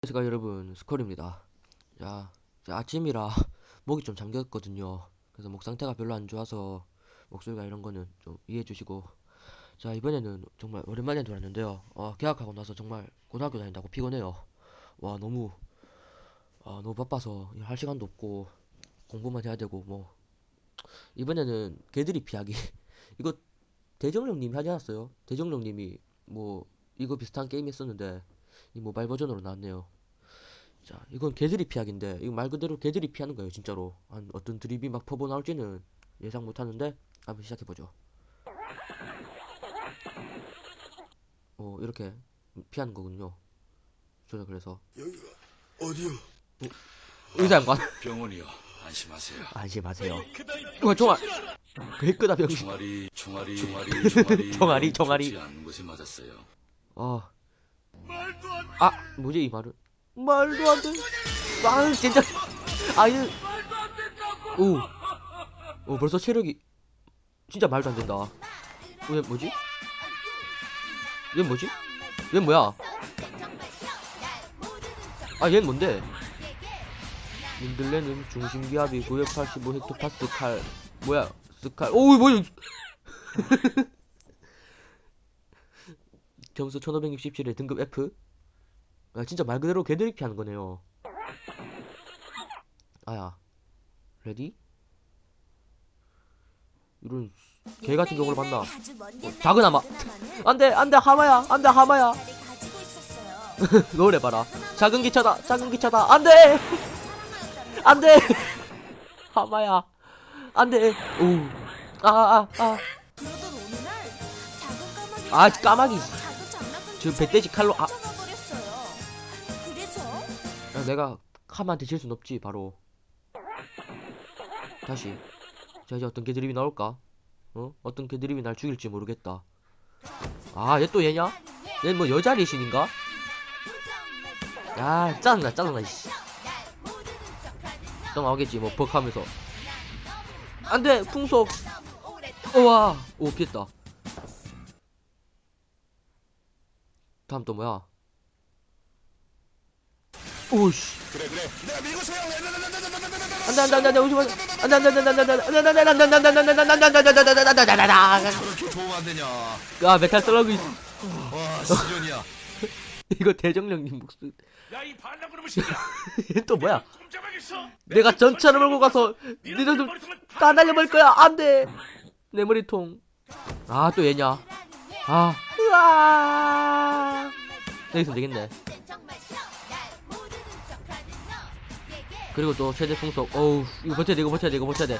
안녕하십니까 여러분. 스컬입니다. 자 아침이라 목이 좀 잠겼거든요. 그래서 목 상태가 별로 안 좋아서 목소리가 이런 거는 좀 이해해 주시고. 자 이번에는 정말 오랜만에 돌았는데요. 어, 개학하고 나서 정말 고등학교 다닌다고 피곤해요. 와 너무 아 너무 바빠서 할 시간도 없고 공부만 해야 되고 뭐. 이번에는 개들이 피하기. 이거 대정령님이 하지 않았어요? 대정령님이 뭐 이거 비슷한 게임 했었는데 이 모바일 버전으로 나왔네요. 자, 이건 개들이 피하기인데 이거 말 그대로 개들이 피하는 거예요, 진짜로. 한 어떤 드립이 막 퍼버 나올지는 예상 못 하는데 한번 시작해 보죠. 어, 이렇게 피하는 거군요. 저는 그래서 여기가 어디요? 의사관관 병원이요. 안심하세요. 안심하세요. 와, 종아. 개 끄다 병신. 총알이 총알이 총알이 총알이 총알이, 총알이. 좋지 않은 곳에 맞았어요. 어. 아, 뭐지 이 말은? 말도 안 돼. 아, 진짜. 아, 이. 오. 오, 벌써 체력이 진짜 말도 안 된다. 어, 얘 뭐지? 얘 뭐지? 얘 뭐야? 아, 얘는 뭔데? 민들레는 중심기압이 985 헥토파스 칼. 뭐야? 스칼. 오, 뭐야? 점수 1567에 등급 F? 아, 진짜 말 그대로 개들이 피하는 거네요. 아야. 레디? 이런 개 같은 경우를 봤나? 어, 작은 하마. 안 돼, 안 돼, 하마야. 안 돼, 하마야. 노래 봐라. 작은 기차다, 작은 기차다. 안 돼! 안 돼! 하마야. 안 돼. 오. 아, 아, 아. 아, 까마귀. 지금 배돼지 칼로, 아. 야, 내가 카마한테 질 순 없지 바로. 다시. 자 이제 어떤 개드립이 나올까? 어? 어떤 개드립이 날 죽일지 모르겠다. 아 얘 또 얘냐? 얘 뭐 여자 리신인가? 야 짜증나 짜증나 이씨. 또 나오겠지 뭐 벅하면서. 안돼 풍속. 우와. 오 피했다 다음 또 뭐야 오씨 그래 그래 내가 밀고 세요 안돼 안돼 안돼 안돼 오지 마 안돼 안돼 안돼 안돼 안돼 안돼 안돼 안돼 안돼 안돼 안돼 안돼 안돼 안돼 안돼 안돼 저렇게 좋으면 안 되냐 아 메탈 슬러그 와 시전이야 이거 대정령님 목소리 야이 반란 그놈의 새끼야 또 뭐야 내가 전차를 몰고 가서 니들들 다 날려버릴 거야 안돼 내 머리통 아 또 얘냐 아 으아 여기서 되겠네. 그리고 또 최대 풍속. 어우 이거 버텨야 돼 이거 버텨야 돼 이거 버텨야 돼.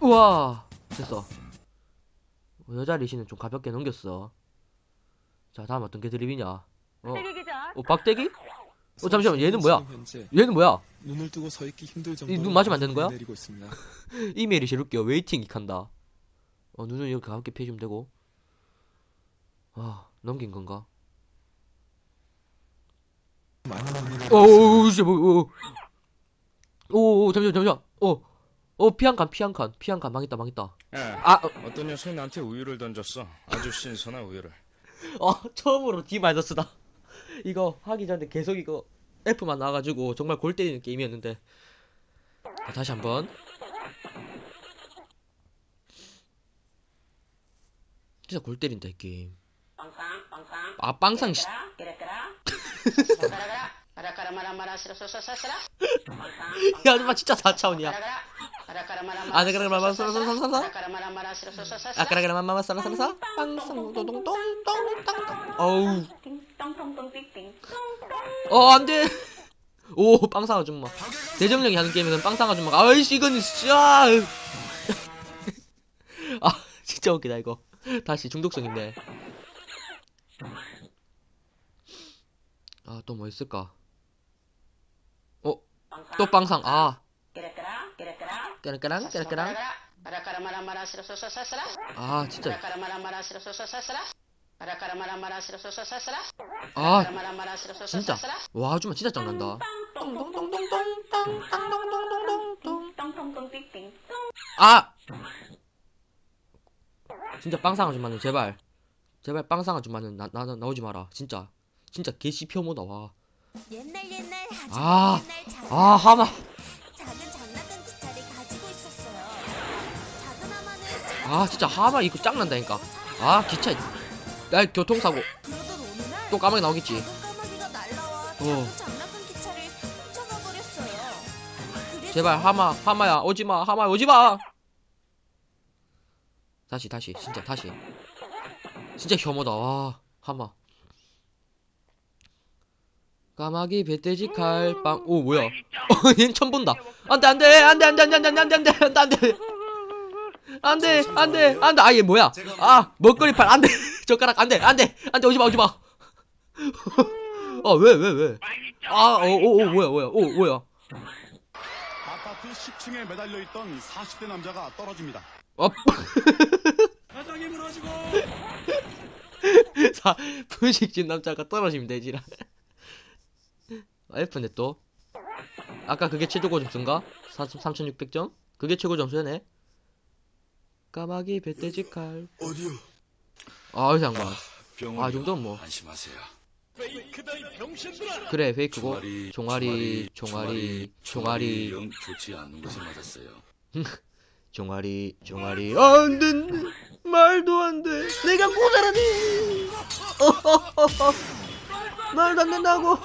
우와. 됐어. 어, 여자 리시는 좀 가볍게 넘겼어. 자 다음 어떤 게 드립이냐? 어, 어 박대기? 어 잠시만 얘는 뭐야? 얘는 뭐야? 눈을 뜨고 서 있기 힘들 이 정도로 눈 맞으면 안 되는 거야? 이메일이 제일 웃겨. 웨이팅 익한다. 어 눈을 이렇게 가볍게 피해주면 되고 아 넘긴 건가? 많은 합니다. 오오오 씨 뭐, 오오 잠시만 잠시만. 어어 피한칸 피한칸 피한칸 망했다 망했다. 야아 어, 어떤 녀석이 나한테 우유를 던졌어. 아주 신선한 우유를. 어 처음으로 D 마이너스다. 이거 하기 전에 계속 이거 F만 나와가지고 정말 골 때리는 게임이었는데. 자, 다시 한번. 진짜 골 때린다 이 게임 아 빵상 씨 야, 아줌마 진짜 4차원이야. 아그라그라 마마 사라사라사라 아그라그라 마마 사라사라사 빵상 동동동동동 어우. 어 안돼. 오 빵상 아줌마. 대정령이 하는 게임에서는 빵상 아줌마가 아이씨 이건 진짜. 아 진짜 웃기다 이거. 다시 중독성 있네 아 또 뭐 있을까 어 또 빵상 아 깨르까랑 깨르까랑 아 진짜 아 진짜 와 아줌마 진짜 짱난다 아 진짜 빵상 아줌마는 제발 제발 빵상 아줌마는 나, 나 나오지 마라 진짜 진짜 개 씹혀모다 와 옛날 옛날 아주 아, 옛날 작은 아, 하마. 작은 장난감 기차를 가지고 있었어요. 작은 하마는 아, 진짜 하마 이거 짱난다니까. 아. 기차. 야, 교통사고. 그러던 어느 날 또 까마귀 나오겠지. 작은 까마귀가 날라와 어. 작은 장난감 기차를 훔쳐가 버렸어요. 그래서 제발 하마, 하마야, 오지 마, 하마, 오지 마. 다시, 다시, 진짜 다시. 진짜 혐오다. 와, 하마. 까마귀, 배돼지, 칼, 빵. 오, 뭐야? 어, 얘는 처음 본다. 안돼, 안돼, 안돼, 안돼, 안돼, 안돼, 안돼, 안돼, 안돼, 안돼, 안돼, 안돼, 안돼. 아, 얘 뭐야? 아, 먹거리 팔, 안돼, 젓가락, 안돼, 안돼, 안돼, 오지 마, 오지 마. 아, 왜, 왜, 왜? 아, 어, 오, 오, 뭐야, 뭐야, 오, 뭐야? 아파트 10층에 매달려 있던 40대 남자가 떨어집니다. 어, 사장이 무너지고. 사, 분식집 남자가 떨어지면 되지라. F네 또. 아까 그게 최고 점수인가? 3600점? 그게 최고 점수네. 까마귀, 배돼지, 칼. 어디요? 아, 이 양반. 병원이요. 아, 이 정도면 뭐. 안심하세요. 페이크다 이 병신들아. 그래, 페이크고. 종아리, 종아리, 종아리, 종아리, 영 좋지 않은 곳에 맞았어요. 종아리, 종아리. 안 된대. 말도 안 돼. 내가 모자라니. 말도 안 된다고.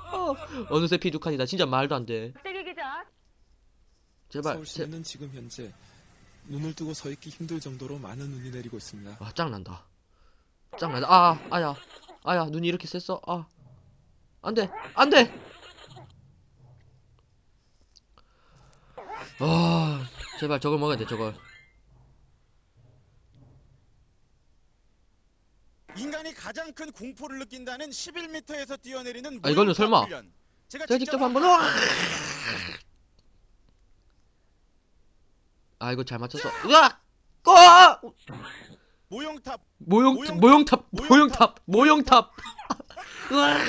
어느새 피두칸이다. 진짜 말도 안 돼. 제발. 제, 서울시내는 지금 현재 눈을 뜨고 서 있기 힘들 정도로 많은 눈이 내리고 있습니다. 아, 짱난다. 짱난다. 아, 아야. 아야, 눈이 이렇게 셌어? 아. 안 돼. 안 돼! 아, 제발 저걸 먹어야 돼, 저걸. 인간이 가장 큰 공포를 느낀다는 11m에서 뛰어내리는 아, 이거는 설마. 훈련. 제가 제가 직접 한번, 으아! 아, 이거 잘 맞췄어. 으악! 아! 모형탑 모용, 모형탑, 모형탑. 모용탑, 모용탑. 으악!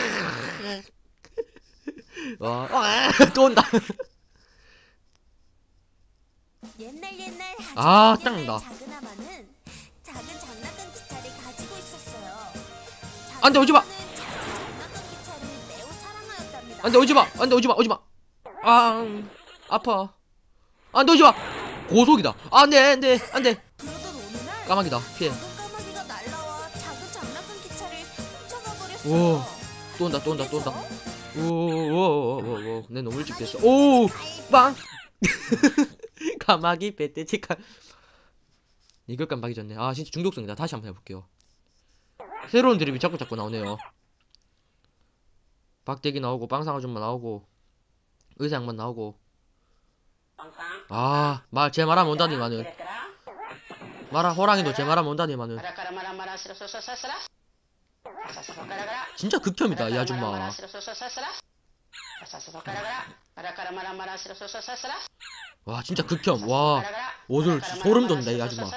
와, 와, 또 온다. 옛날 옛날 아, 옛날 짱난다. 작은 작은 장난감 기차를 가지고 있었어요. 안 돼, 오지 마. 작은 장난감 기차를 매우 사랑하였답니다. 안 돼, 오지 마. 안 돼, 오지 마. 오지 마. 아, 아파. 안 돼, 오지 마. 고속이다. 안 돼, 안 돼, 안 돼. 그러던 어느 날 까마귀다. 피해. 작은 까마귀가 날라와 작은 장난감 기차를 훔쳐가 버렸어요. 오, 또 온다, 또 온다, 또 온다. 오, 오, 오, 오, 오. 내 너무 일찍 됐어. 오, 빵. 까마귀, 배떼치, 칼. 이걸 깜빡이 졌네. 아, 진짜 중독성이다. 다시 한번 해볼게요. 새로운 드립이 자꾸 자꾸 나오네요. 박대기 나오고, 빵상 아줌마 나오고, 의사 양반 나오고. 아, 말, 제 말하면 온다니만은. 말아, 호랑이도 제 말하면 온다니만은. 진짜 극혐이다, 이 아줌마. 와, 진짜 극혐. 와, 오늘 소름 돋는다, 이 아줌마.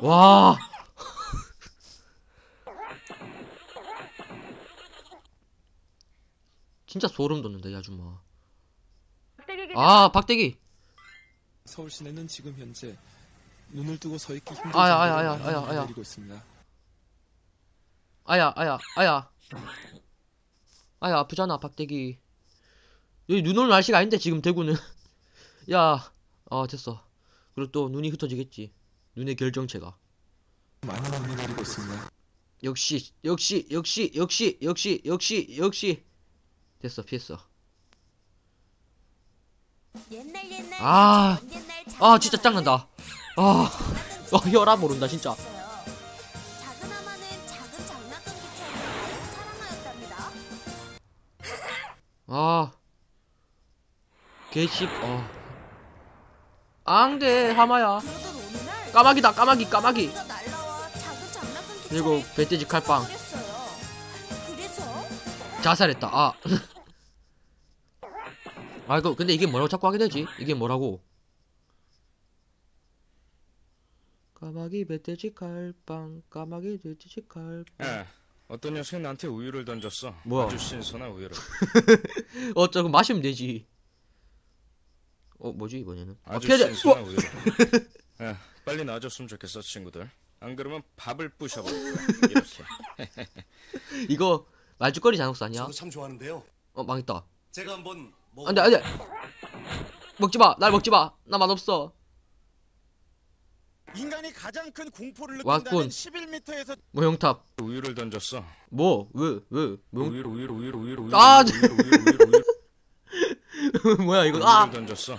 와. 진짜 소름 돋는다, 이 아줌마. 아, 박대기. 서울 시내는 지금 현재 눈을 뜨고 서 있기 힘들 아야, 아야, 아야, 아야, 아야. 내리고 있습니다. 아야, 아야, 아야. 아야, 아프잖아, 박대기. 여기 눈 오는 날씨가 아닌데, 지금 대구는. 야, 어, 됐어. 그리고 또 눈이 흩어지겠지. 눈의 결정체가. 많은 눈이 내리고 있습니다. 역시, 역시, 역시, 역시, 역시, 역시, 역시. 됐어, 피했어. 옛날 옛날 아, 아, 진짜 짱난다. 아, 어, 혈압 오른다, 진짜. 있었어요. 작은 하마는 작은 장난감 기차를 매우 사랑하였답니다. 아. 개씹, 어. 앙대, 하마야. 까마귀다, 까마귀, 까마귀. 그리고 배돼지 칼빵. 자살했다. 아. 아, 이거, 근데 이게 뭐라고 자꾸 하게 되지? 이게 뭐라고? 까마귀, 멧돼지, 칼빵, 까마귀, 멧돼지, 칼빵. 아, 어떤 녀석이 나한테 우유를 던졌어. 뭐야? 아주 신선한 우유를. 어쩌고 마시면 되지. 어, 뭐지, 이번에는? 아, 아주 피하자! 신선한 우유를. 아, 빨리 나와줬으면 좋겠어, 친구들. 안 그러면 밥을 부셔버릴 거야. 이렇게. 이거, 말죽거리 잔혹사 아니야? 저도 참 좋아하는데요. 어 망했다 제가 한번 먹어. 안돼 안돼 먹지 마 날 먹지 마 나 맛없어 인간이 가장 큰 공포를 왔군. 느낀다는 11m에서 모형탑 우유를 던졌어. 뭐? 왜? 왜? 뭐? 우유를 우유를 우유를 우유를 우유를 아, 우유를 우유를 우유를 뭐야 이거 우유를 아! 던졌어.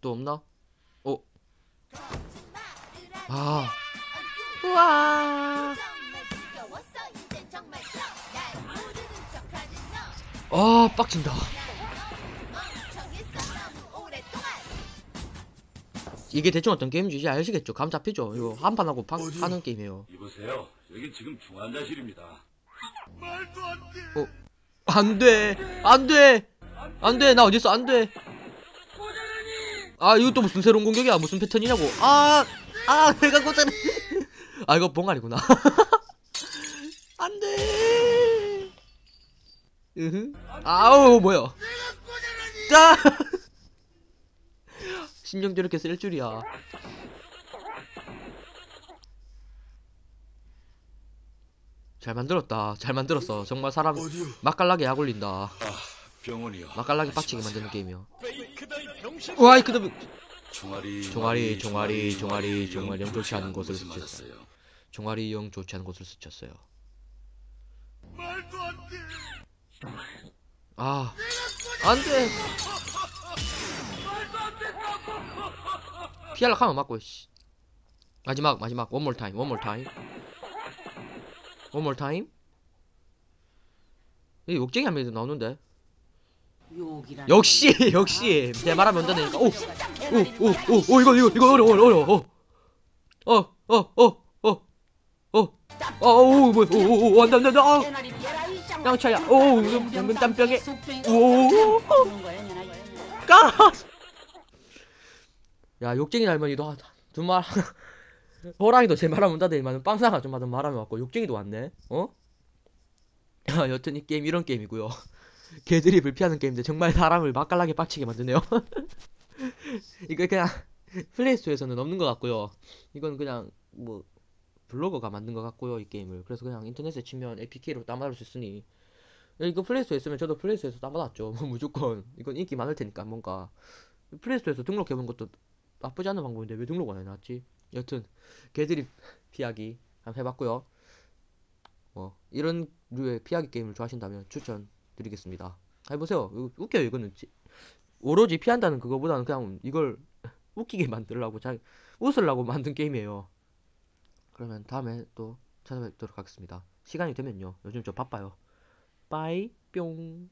또 없나? 어? 아 우와 아 빡친다 이게 대충 어떤 게임인지 이제 아시겠죠? 감 잡히죠? 이거 한 판 하고 파? 하는 게임이에요 이보세요. 여긴 지금 중환자실입니다. 안 돼. 안 돼 안 돼 나 어딨어? 안 돼. 아 이거 또 무슨 새로운 공격이야? 무슨 패턴이냐고. 아 아 내가 고장 아 이거 봉알이구나. 안 돼. 으흐. 아우 뭐야. 짜 신경도 이렇게 쓸 줄이야 잘 만들었다. 잘 만들었어. 정말 사람 어디요? 맛깔나게 약 올린다. 아, 병원이요. 맛깔나게 빡치게 만드는 게임이야 페이크다 이. 와이 그다음 종아리, 종아리, 종아리, 종아리, 종아리, 영 좋지 않은 곳을 스쳤어요. 종아리 영 좋지 않은 곳을 스쳤어요. 아 안 돼. 피할라 하면 맞고 씨. 마지막 마지막. 원몰 타임 원몰 타임 원몰 타임 이 욕쟁이 한 명이 나오는데 역시 역시 내 말하면 온다니까 오오오오 이거 이거 이거 어려워 어려워 어어 어 어 어 어어오 뭐야 오오오 안돼 안돼 안돼 아 양차야 오 연근 땀병에 오 까! 야 욕쟁이 할머니도 두말 호랑이도 제 말하면 온다더니만 빵상아 좀 하던 말하면 왔고 욕쟁이도 왔네. 어? 야 여튼 이 게임 이런 게임이고요. 개들이 불피하는 게임인데 정말 사람을 맛깔나게 빡치게 만드네요. 이거 그냥 플레이스토어에서는 없는 것 같고요. 이건 그냥 뭐 블로거가 만든 것 같고요 이 게임을. 그래서 그냥 인터넷에 치면 APK로 다운받을 수 있으니. 이거 플레이스토어에 있으면 저도 플레이스토어에서 다운받았죠. 무조건. 이건 인기 많을 테니까 뭔가. 플레이스토어에서 등록해본 것도 나쁘지 않은 방법인데 왜 등록 안 해놨지? 여튼 개들이 피하기 한번 해봤고요. 뭐 이런 류의 피하기 게임을 좋아하신다면 추천드리겠습니다. 해보세요. 이거 웃겨요 이거는. 지- 오로지 피한다는 그거보다는 그냥 이걸 웃기게 만들려고 자 웃으려고 만든 게임이에요. 그러면 다음에 또 찾아뵙도록 하겠습니다. 시간이 되면요. 요즘 좀 바빠요. 빠이 뿅